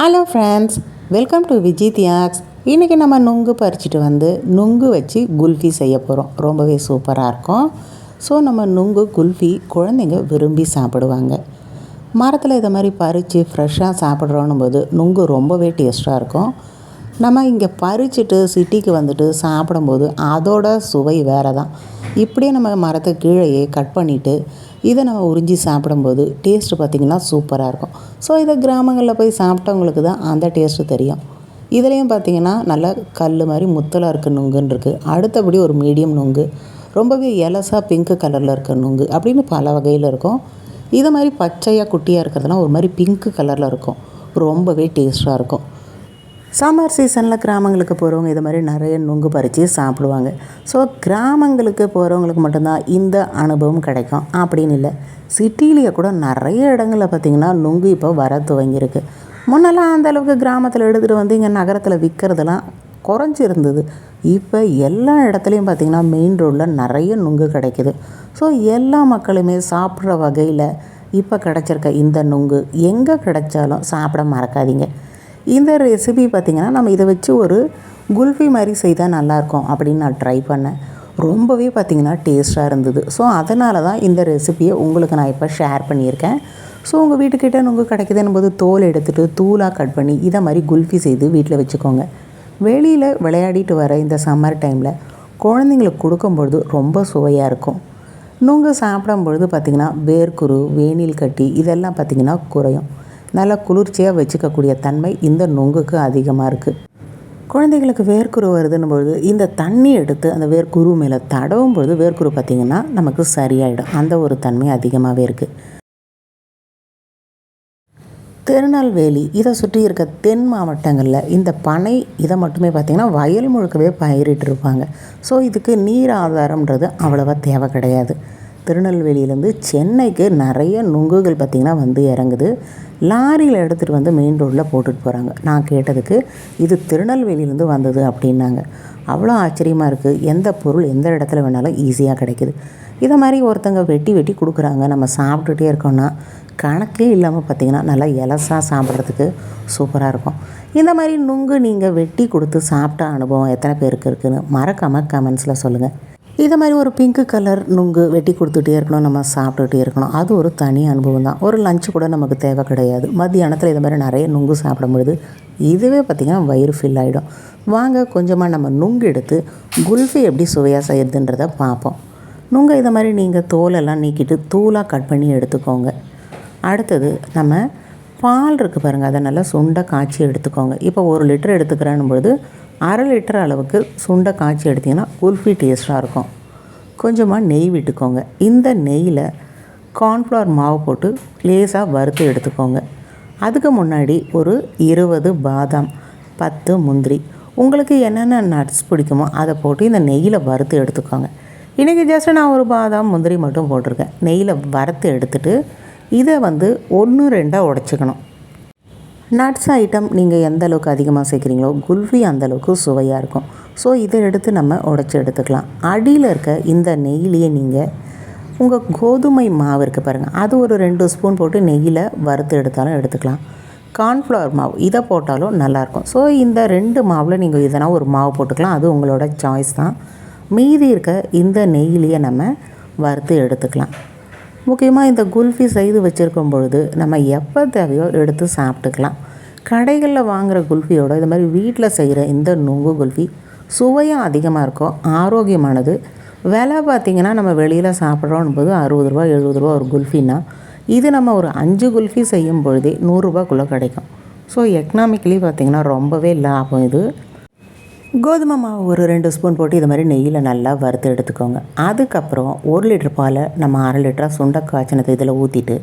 Hello friends welcome to Vijith யாக்ஸ் இன்றைக்கி நம்ம நுங்கு பறிச்சுட்டு வந்து நுங்கு வச்சு குல்ஃபி செய்ய போகிறோம் ரொம்பவே சூப்பராக இருக்கும். ஸோ நம்ம நுங்கு குல்ஃபி குழந்தைங்க விரும்பி சாப்பிடுவாங்க. மரத்தில் இதை மாதிரி பறித்து ஃப்ரெஷ்ஷாக சாப்பிட்றோன்னும் போது நுங்கு ரொம்பவே டேஸ்ட்டாக இருக்கும். நம்ம இங்கே பறிச்சுட்டு சிட்டிக்கு வந்துட்டு சாப்பிடும்போது அதோட சுவை வேறு தான் இப்படியே நம்ம மரத்தை கீழேயே கட் பண்ணிவிட்டு இதை நம்ம உறிஞ்சி சாப்பிடும்போது டேஸ்ட்டு பார்த்திங்கன்னா சூப்பராக இருக்கும். ஸோ இதை கிராமங்களில் போய் சாப்பிட்டவங்களுக்கு தான் அந்த டேஸ்ட்டு தெரியும். இதுலேயும் பார்த்திங்கன்னா நல்லா கல் மாதிரி முத்தலாக இருக்க நுங்குன்னு இருக்குது அடுத்தபடி ஒரு மீடியம் நுங்கு. ரொம்பவே எலசாக பிங்க் கலரில் இருக்க நுங்கு அப்படின்னு பல வகையில் இருக்கும். இதை மாதிரி பச்சையாக குட்டியாக இருக்கிறதுலாம் ஒரு மாதிரி பிங்க் கலரில் இருக்கும். ரொம்பவே டேஸ்ட்டாக இருக்கும். சம்மர் சீசனில் கிராமங்களுக்கு போகிறவங்க இது மாதிரி நிறைய நுங்கு பறித்து சாப்பிடுவாங்க. ஸோ கிராமங்களுக்கு போகிறவங்களுக்கு மட்டும்தான் இந்த அனுபவம் கிடைக்கும். அப்படின்னு இல்லை. சிட்டிலேயே கூட நிறைய இடங்களில் பார்த்திங்கன்னா நுங்கு இப்போ வர துவங்கியிருக்கு. முன்னெல்லாம் அந்தளவுக்கு கிராமத்தில் எடுத்துகிட்டு வந்து இங்கே நகரத்தில் விற்கிறதெல்லாம் குறைஞ்சிருந்தது. இப்போ எல்லா இடத்துலையும் பார்த்திங்கன்னா மெயின் ரோட்டில் நிறைய நுங்கு கிடைக்குது. ஸோ எல்லா மக்களுமே சாப்பிட்ற வகையில் இப்போ கிடச்சிருக்க இந்த நுங்கு எங்கே கிடைச்சாலும் சாப்பிட மறக்காதீங்க. இந்த ரெசிபி பார்த்திங்கன்னா நம்ம இதை வச்சு ஒரு குல்ஃபி மாதிரி செய்தால் நல்லாயிருக்கும் அப்படின்னு நான் ட்ரை பண்ணேன். ரொம்பவே பார்த்திங்கன்னா டேஸ்ட்டாக இருந்தது. ஸோ அதனால தான் இந்த ரெசிபியை உங்களுக்கு நான் இப்போ ஷேர் பண்ணியிருக்கேன். ஸோ உங்கள் வீட்டுக்கிட்ட உங்கள் கிடைக்குதுன்னு போது தோல் எடுத்துகிட்டு தூளாக கட் பண்ணி இதை மாதிரி குல்ஃபி செய்து வீட்டில் வச்சுக்கோங்க. வெளியில் விளையாடிட்டு வர இந்த சம்மர் டைமில் குழந்தைங்களுக்கு கொடுக்கும்பொழுது ரொம்ப சுவையாக இருக்கும். நுங்கு சாப்பிடும் பொழுது பார்த்திங்கன்னா வேர்க்குரு வேனில் கட்டி இதெல்லாம் பார்த்திங்கன்னா குறையும். நல்லா குளிர்ச்சியாக வச்சுக்கக்கூடிய தன்மை இந்த நொங்குக்கு அதிகமாக இருக்குது குழந்தைகளுக்கு வேர்க்குரு வருதுன்னும் பொழுது இந்த தண்ணி எடுத்து அந்த வேர்க்குரு மேலே தடவும் பொழுது வேர்க்குரு பார்த்திங்கன்னா நமக்கு சரியாயிடும். அந்த ஒரு தன்மை அதிகமாகவே இருக்குது திருநெல்வேலி இதை சுற்றி இருக்க தென் மாவட்டங்களில் இந்த பனை இதை மட்டுமே பார்த்திங்கன்னா வயல் முழுக்கவே பயிரிட்டு இருப்பாங்க ஸோ இதுக்கு நீர் ஆதாரம்ன்றது அவ்வளோவா தேவை கிடையாது. திருநெல்வேலியிலேருந்து சென்னைக்கு நிறைய நுங்குகள் பார்த்திங்கன்னா வந்து இறங்குது. லாரியில் எடுத்துகிட்டு வந்து மெயின் ரோட்டில் போட்டுட்டு போகிறாங்க நான் கேட்டதுக்கு இது திருநெல்வேலியிலேருந்து வந்தது அப்படின்னாங்க. அவ்வளோ ஆச்சரியமாக இருக்குது எந்த பொருள் எந்த இடத்துல வேணாலும் ஈஸியாக கிடைக்குது. இதை மாதிரி ஒருத்தங்க வெட்டி வெட்டி கொடுக்குறாங்க. நம்ம சாப்பிட்டுட்டே இருக்கோம்னா கணக்கே இல்லாமல் பார்த்திங்கன்னா நல்லா எலசாக சாப்பிட்றதுக்கு சூப்பராக இருக்கும். இந்த மாதிரி நுங்கு நீங்கள் வெட்டி கொடுத்து சாப்பிட்ட அனுபவம் எத்தனை பேருக்கு இருக்குதுன்னு மறக்காமல் கமெண்ட்ஸில் சொல்லுங்கள் இதை மாதிரி ஒரு பிங்க் கலர் நுங்கு வெட்டி கொடுத்துட்டே இருக்கணும் நம்ம சாப்பிட்டுட்டே இருக்கணும். அது ஒரு தனி அனுபவம் தான். ஒரு லஞ்சு கூட நமக்கு தேவை கிடையாது. மத்தியானத்தில் இது மாதிரி நிறைய நுங்கு சாப்பிடும்பொழுது இதுவே பார்த்திங்கன்னா வயிறு ஃபில் ஆகிடும் வாங்க கொஞ்சமாக நம்ம நுங்கு எடுத்து குல்ஃபி எப்படி சுவையாக செய்யுதுன்றதை பார்ப்போம். நுங்கை இதை மாதிரி நீங்கள் தோலெல்லாம் நீக்கிட்டு தூளாக கட் பண்ணி எடுத்துக்கோங்க. அடுத்தது நம்ம பால் இருக்குது பாருங்கள் அதை நல்லா சுண்டை காய்ச்சி எடுத்துக்கோங்க. இப்போ ஒரு லிட்டர் எடுத்துக்கிறேன்னு பொழுது அரை லிட்டர் அளவுக்கு சுண்டை காய்ச்சி எடுத்திங்கன்னா குல்ஃபி டேஸ்ட்டாக இருக்கும். கொஞ்சமாக நெய் விட்டுக்கோங்க. இந்த நெய்யில் கார்ன்ஃப்ளவர் மாவு போட்டு லேசாக வறுத்து எடுத்துக்கோங்க. அதுக்கு முன்னாடி ஒரு இருபது பாதாம் பத்து முந்திரி. உங்களுக்கு என்னென்ன நட்ஸ் பிடிக்குமோ அதை போட்டு இந்த நெய்யில் வறுத்து எடுத்துக்கோங்க. இன்றைக்கி ஜஸ்ட்டு நான் ஒரு பாதாம் முந்திரி மட்டும் போட்டிருக்கேன். நெய்யில் வறுத்து எடுத்துட்டு இதை வந்து ஒன்று ரெண்டாக உடச்சிக்கணும். நட்ஸ் ஐட்டம் நீங்கள் எந்த அளவுக்கு அதிகமாக சேர்க்குறீங்களோ குல்ஃபி அந்தளவுக்கு சுவையாக இருக்கும். ஸோ இதை எடுத்து நம்ம உடச்சி எடுத்துக்கலாம். அடியில் இருக்க இந்த நெய்லேயே நீங்கள் உங்கள் கோதுமை மாவு இருக்குது பாருங்கள் அது ஒரு ரெண்டு ஸ்பூன் போட்டு நெய்யில் வறுத்து எடுத்தாலும் எடுத்துக்கலாம். கார்ன்ஃப்ளவர் மாவு இதை போட்டாலும் நல்லாயிருக்கும். ஸோ இந்த ரெண்டு மாவில் நீங்கள் இதனா ஒரு மாவு போட்டுக்கலாம். அது உங்களோட சாய்ஸ் தான். மீதி இருக்க இந்த நெய்யிலேயே நம்ம வறுத்து எடுத்துக்கலாம். முக்கியமாக இந்த குல்ஃபி செய்து வச்சுருக்கும் பொழுது நம்ம எப்போ தேவையோ எடுத்து சாப்பிட்டுக்கலாம். கடைகளில் வாங்குகிற குல்ஃபியோட இது மாதிரி வீட்டில் செய்கிற இந்த நுங்கு குல்ஃபி சுவையும் அதிகமாக இருக்கும் ஆரோக்கியமானது. விலை பார்த்திங்கன்னா நம்ம வெளியில் சாப்பிட்றோம் போது அறுபது ரூபா எழுபது ரூபா ஒரு குல்ஃபின்னா இது நம்ம ஒரு அஞ்சு குல்ஃபி செய்யும் பொழுதே நூறுரூபாக்குள்ளே கிடைக்கும். ஸோ எக்கனாமிக்கலி பார்த்திங்கன்னா ரொம்பவே லாபம் இது. கோதுமை மாவு ஒரு ரெண்டு ஸ்பூன் போட்டு இது மாதிரி நெய்யில் நல்லா வறுத்து எடுத்துக்கோங்க. அதுக்கப்புறம் ஒரு லிட்டர் பாலை நம்ம அரை லிட்டராக சுண்டை காய்ச்சினது இதில் ஊற்றிட்டு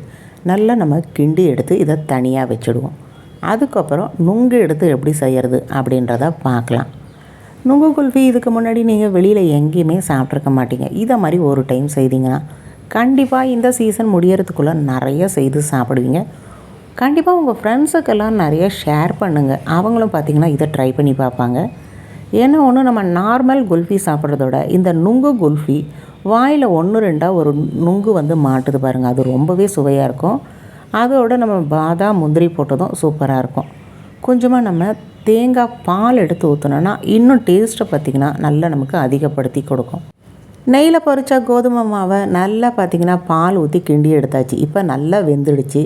நல்லா நம்ம கிண்டி எடுத்து இதை தனியாக வச்சுடுவோம். அதுக்கப்புறம் நுங்கு எடுத்து எப்படி செய்கிறது அப்படின்றத பார்க்கலாம். நுங்கு குல்ஃபி இதுக்கு முன்னாடி நீங்கள் வெளியில் எங்கேயுமே சாப்பிட்ருக்க மாட்டீங்க. இதை மாதிரி ஒரு டைம் செய்தீங்கன்னா கண்டிப்பாக இந்த சீசன் முடியறதுக்குள்ளே நிறைய செய்து சாப்பிடுவீங்க. கண்டிப்பாக உங்கள் ஃப்ரெண்ட்ஸுக்கெல்லாம் நிறைய ஷேர் பண்ணுங்கள் அவங்களும் பார்த்திங்கன்னா இதை ட்ரை பண்ணி பார்ப்பாங்க. ஏன்னா ஒன்று நம்ம நார்மல் குல்ஃபி சாப்பிட்றதோட இந்த நுங்கு குல்ஃபி வாயில் ஒன்று ரெண்டாக ஒரு நுங்கு வந்து மாட்டுது பாருங்கள் அது ரொம்பவே சுவையாக இருக்கும். அதோட நம்ம பாதாம் முந்திரி போட்டதும் சூப்பராக இருக்கும். கொஞ்சமாக நம்ம தேங்காய் பால் எடுத்து ஊற்றினோன்னா இன்னும் டேஸ்ட்டை பார்த்திங்கன்னா நல்லா நமக்கு அதிகப்படுத்தி கொடுக்கும். நெய்யில் பொரிச்ச கோதுமை மாவை நல்லா பார்த்திங்கன்னா பால் ஊற்றி கிண்டி எடுத்தாச்சு. இப்போ நல்லா வெந்துடுச்சு.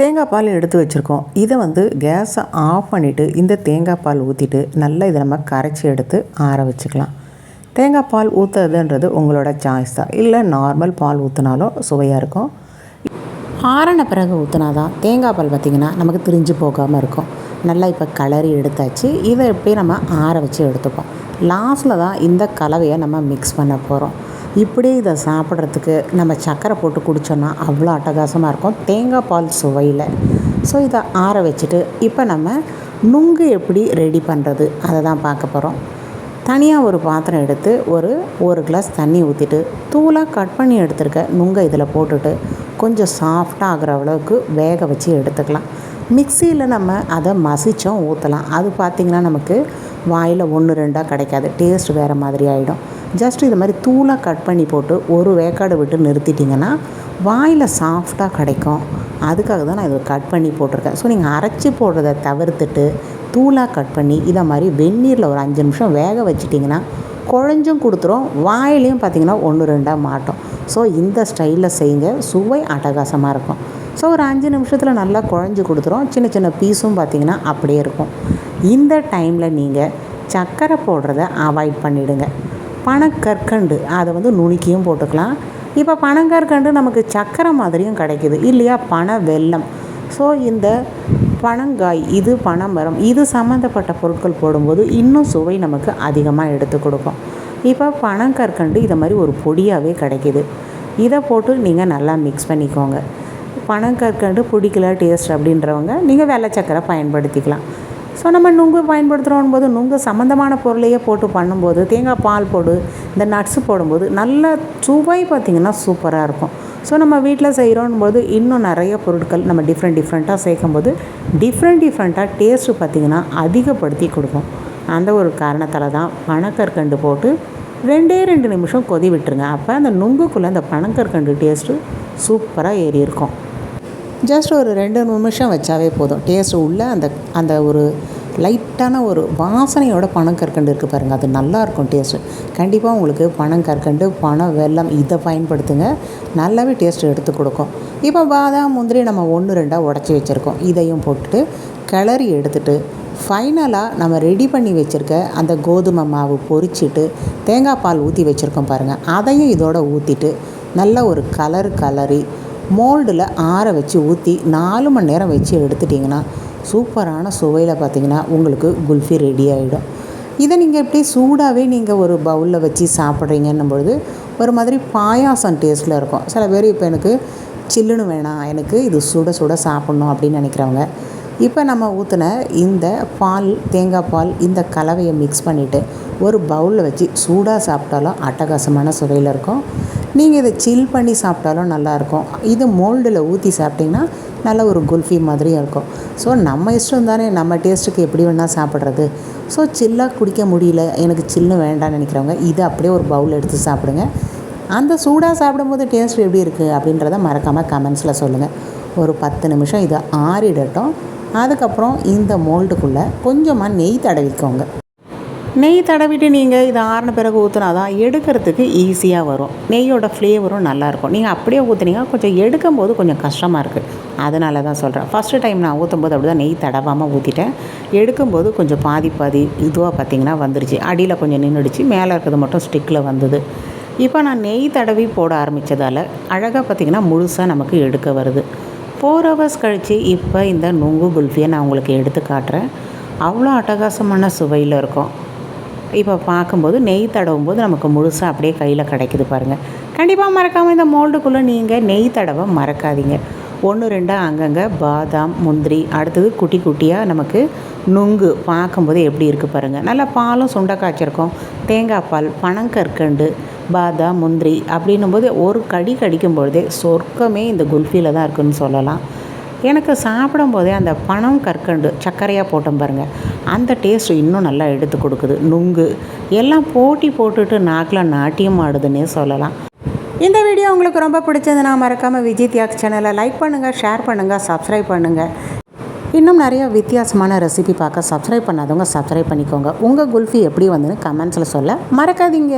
தேங்காய் பால் எடுத்து வச்சுருக்கோம். இதை வந்து கேஸை ஆஃப் பண்ணிவிட்டு இந்த தேங்காய் பால் ஊற்றிட்டு நல்லா இதை நம்ம கரைச்சி எடுத்து ஆற வச்சுக்கலாம். தேங்காய் பால் ஊற்றுறதுன்றது உங்களோட சாய்ஸ் தான். இல்லை நார்மல் பால் ஊற்றினாலும் சுவையாக இருக்கும். ஆறின பிறகு ஊற்றினா தான் தேங்காய் பால் பார்த்திங்கன்னா நமக்கு திரிஞ்சு போகாமல் இருக்கும். நல்லா இப்போ கலரி எடுத்தாச்சு. இதை எப்படி நம்ம ஆற வச்சு எடுத்துப்போம். லாஸ்ட்டில் தான் இந்த கலவையை நம்ம மிக்ஸ் பண்ண போகிறோம் இப்படியே இதை சாப்பிட்றதுக்கு நம்ம சர்க்கரை போட்டு குடித்தோன்னா அவ்வளோ அட்டகாசமாக இருக்கும். தேங்காய் பால் சுவையில். ஸோ இதை ஆற வச்சுட்டு இப்போ நம்ம நுங்கு எப்படி ரெடி பண்ணுறது அதை தான் பார்க்க போகிறோம் தனியாக ஒரு பாத்திரம் எடுத்து ஒரு ஒரு கிளாஸ் தண்ணி ஊற்றிட்டு தூளாக கட் பண்ணி எடுத்துருக்க நுங்கை இதில் போட்டுட்டு கொஞ்சம் சாஃப்டாக ஆகிற அளவுக்கு வேக வச்சு எடுத்துக்கலாம். மிக்சியில் நம்ம அதை மசிச்சோம் ஊற்றலாம் அது பார்த்திங்கன்னா நமக்கு வாயில் ஒன்று ரெண்டாக கிடைக்காது. டேஸ்ட் வேறு மாதிரி ஆகிடும் ஜஸ்ட் இது மாதிரி தூளாக கட் பண்ணி போட்டு ஒரு வேக்காடு விட்டு நிறுத்திட்டிங்கன்னா வாயில் சாஃப்டாக கிடைக்கும். அதுக்காக தான் நான் இதை கட் பண்ணி போட்டிருக்கேன். ஸோ நீங்கள் அரைச்சி போடுறத தவிர்த்துட்டு தூளாக கட் பண்ணி இதை மாதிரி வெந்நீரில் ஒரு அஞ்சு நிமிஷம் வேக வச்சிட்டிங்கன்னா குழஞ்சும் கொடுத்துரும் வாயிலையும் பார்த்திங்கன்னா ஒன்று ரெண்டாக மாட்டோம். ஸோ இந்த ஸ்டைலில் செய்யுங்க. சுவை அட்டகாசமாக இருக்கும். ஸோ ஒரு அஞ்சு நிமிஷத்தில் நல்லா குழஞ்சி கொடுத்துரும். சின்ன சின்ன பீஸும் பார்த்திங்கன்னா அப்படியே இருக்கும். இந்த டைமில் நீங்கள் சர்க்கரை போடுறத அவாய்ட் பண்ணிவிடுங்க பனக்கற்கண்டு அதை வந்து நுணுக்கியும் போட்டுக்கலாம். இப்போ பனங்கற்கண்டு நமக்கு சக்கரை மாதிரியும் கிடைக்கிது. இல்லையா? பனை வெல்லம். ஸோ இந்த பனங்காய் இது பனைமரம் இது சம்மந்தப்பட்ட பொருட்கள் போடும்போது இன்னும் சுவை நமக்கு அதிகமாக எடுத்து கொடுக்கும். இப்போ பனங்கற்கண்டு இதை மாதிரி ஒரு பொடியாகவே கிடைக்கிது. இதை போட்டு நீங்கள் நல்லா மிக்ஸ் பண்ணிக்கோங்க. பனங்கற்கண்டு பிடிக்கல டேஸ்ட் அப்படின்றவங்க நீங்கள் வெள்ளை சக்கரை பயன்படுத்திக்கலாம். ஸோ நம்ம நுங்கு பயன்படுத்துகிறோம் போது நுங்கு சம்மந்தமான பொருளையே போட்டு பண்ணும்போது தேங்காய் பால் போடு இந்த நட்ஸு போடும்போது நல்ல சுவை பார்த்திங்கன்னா சூப்பராக இருக்கும். ஸோ நம்ம வீட்டில் செய்கிறோம் போது இன்னும் நிறைய பொருட்கள் நம்ம டிஃப்ரெண்ட் டிஃப்ரெண்ட்டாக சேர்க்கும்போது டிஃப்ரெண்ட் டிஃப்ரெண்ட்டாக டேஸ்ட்டு பார்த்திங்கன்னா அதிகப்படுத்தி கொடுக்கும். அந்த ஒரு காரணத்தால் தான் பனக்கற்கண்டு போட்டு ரெண்டே ரெண்டு நிமிஷம் கொதி விட்டுருங்க. அப்போ அந்த நுங்குக்குள்ளே அந்த பனக்கற்கண்டு டேஸ்ட்டு சூப்பராக ஏறி இருக்கும் ஜஸ்ட் ஒரு ரெண்டு நிமிஷம் வச்சாவே போதும். டேஸ்ட் உள்ள அந்த அந்த ஒரு லைட்டான ஒரு வாசனையோட பனங்கற்கண்டு இருக்குது பாருங்கள் அது நல்லாயிருக்கும் டேஸ்ட்டு கண்டிப்பாக உங்களுக்கு பணம் கற்கண்டு பணம் வெல்லம் இதை பயன்படுத்துங்க. நல்லாவே டேஸ்ட் எடுத்து கொடுக்கும். இப்போ பாதாம் முந்திரி நம்ம ஒன்று ரெண்டாக உடச்சி வச்சுருக்கோம். இதையும் போட்டுட்டு கிளறி எடுத்துட்டு ஃபைனலாக நம்ம ரெடி பண்ணி வச்சுருக்க அந்த கோதுமை மாவு பொறிச்சிட்டு தேங்காய் பால் ஊற்றி வச்சுருக்கோம் பாருங்கள் அதையும் இதோட ஊற்றிட்டு நல்ல ஒரு கலர் கலரி மோல்டில் ஆற வச்சு ஊற்றி நாலு மணி நேரம் வச்சு எடுத்துட்டிங்கன்னா சூப்பரான சுவையில் பார்த்திங்கன்னா உங்களுக்கு குல்ஃபி ரெடி ஆகிடும். இதை நீங்கள் எப்படி சூடாகவே நீங்கள் ஒரு பவுலில் வச்சு சாப்பிட்றீங்கன்னும் பொழுது ஒரு மாதிரி பாயாசம் டேஸ்ட்டில் இருக்கும். சில பேர் இப்போ எனக்கு சில்லுன்னு வேணாம் எனக்கு இது சுட சுட சாப்பிட்ணும் அப்படின்னு நினைக்கிறவங்க. இப்போ நம்ம ஊற்றின இந்த பால் தேங்காய் பால் இந்த கலவையை மிக்ஸ் பண்ணிவிட்டு ஒரு பவுலில் வச்சு சூடாக சாப்பிட்டாலும் அட்டகாசமான சுவையில் இருக்கும். நீங்கள் இதை சில் பண்ணி சாப்பிட்டாலும் நல்லாயிருக்கும் இது மோல்டில் ஊற்றி சாப்பிட்டிங்கன்னா நல்ல ஒரு குல்ஃபி மாதிரியும் இருக்கும். ஸோ நம்ம இஷ்டம் தானே நம்ம டேஸ்ட்டுக்கு எப்படி வேணால் சாப்பிட்றது. ஸோ சில்லாக குடிக்க முடியல எனக்கு சில்லுன்னு வேண்டாம்னு நினைக்கிறவங்க இதை அப்படியே ஒரு பவுல் எடுத்து சாப்பிடுங்க. அந்த சூடாக சாப்பிடும்போது டேஸ்ட் எப்படி இருக்குது அப்படின்றத மறக்காமல் கமெண்ட்ஸில் சொல்லுங்கள் ஒரு பத்து நிமிஷம் இதை ஆறிடட்டும். அதுக்கப்புறம் இந்த மோல்டுக்குள்ளே கொஞ்சமாக நெய் தடவிக்கோங்க. நெய் தடவிட்டு நீங்கள் இதை ஆறின பிறகு ஊற்றினா தான் எடுக்கிறதுக்கு ஈஸியாக வரும். நெய்யோட ஃப்ளேவரும் நல்லாயிருக்கும் நீங்கள் அப்படியே ஊற்றுனீங்க கொஞ்சம் எடுக்கும் போது கொஞ்சம் கஷ்டமாக இருக்குது அதனால தான் சொல்கிறேன் ஃபஸ்ட்டு டைம் நான் ஊற்றும் போது அப்படி தான் நெய் தடவாமல் ஊற்றிட்டேன் எடுக்கும்போது கொஞ்சம் பாதி பாதி இதுவாக பார்த்திங்கன்னா வந்துருச்சு. அடியில் கொஞ்சம் நின்றுடுச்சு மேலே இருக்கிறது மட்டும் ஸ்டிக்கில் வந்தது. இப்போ நான் நெய் தடவி போட ஆரம்பித்ததால் அழகாக பார்த்திங்கன்னா முழுசாக நமக்கு எடுக்க வருது. ஃபோர் ஹவர்ஸ் கழித்து இப்போ இந்த நுங்கு குல்ஃபியை நான் உங்களுக்கு எடுத்து காட்டுறேன். அவ்வளோ அட்டகாசமான சுவையில் இருக்கும். இப்போ பார்க்கும்போது நெய் தடவும் போது நமக்கு முழுசாக அப்படியே கையில் கிடைக்குது பாருங்கள் கண்டிப்பாக மறக்காமல் இந்த மோல்டுக்குள்ளே நீங்கள் நெய் தடவை மறக்காதீங்க. ஒன்று ரெண்டாக அங்கங்கே பாதாம் முந்திரி அடுத்தது குட்டி குட்டியாக நமக்கு நுங்கு பார்க்கும்போது எப்படி இருக்குது பாருங்கள் நல்லா பாலும் சுண்டை காய்ச்சிருக்கோம் தேங்காய் பால் பனங்கற்கண்டு பாதாம் முந்திரி அப்படின்னும் போது ஒரு கடி கடிக்கும் பொழுதே சொர்க்கமே இந்த குல்ஃபியில் தான் இருக்குதுன்னு சொல்லலாம். எனக்கு சாப்பிடும் போதே அந்த பணம் கற்கண்டு சர்க்கரையாக போட்டோம் பாருங்கள் அந்த டேஸ்ட் இன்னும் நல்லா எடுத்து கொடுக்குது. நுங்கு எல்லாம் போட்டி போட்டுட்டு நாக்கில் நாட்டியம் ஆடுதுன்னே சொல்லலாம். இந்த வீடியோ உங்களுக்கு ரொம்ப பிடிச்சதுன்னா மறக்காமல் விஜய் தியாக் சேனலை லைக் பண்ணுங்கள் ஷேர் பண்ணுங்கள் சப்ஸ்கிரைப் பண்ணுங்கள் இன்னும் நிறைய வித்தியாசமான ரெசிபி பார்க்க சப்ஸ்கிரைப் பண்ணாதவங்க சப்ஸ்கிரைப் பண்ணிக்கோங்க. உங்கள் குல்ஃபி எப்படி வந்துன்னு கமெண்ட்ஸில் சொல்ல மறக்காதீங்க.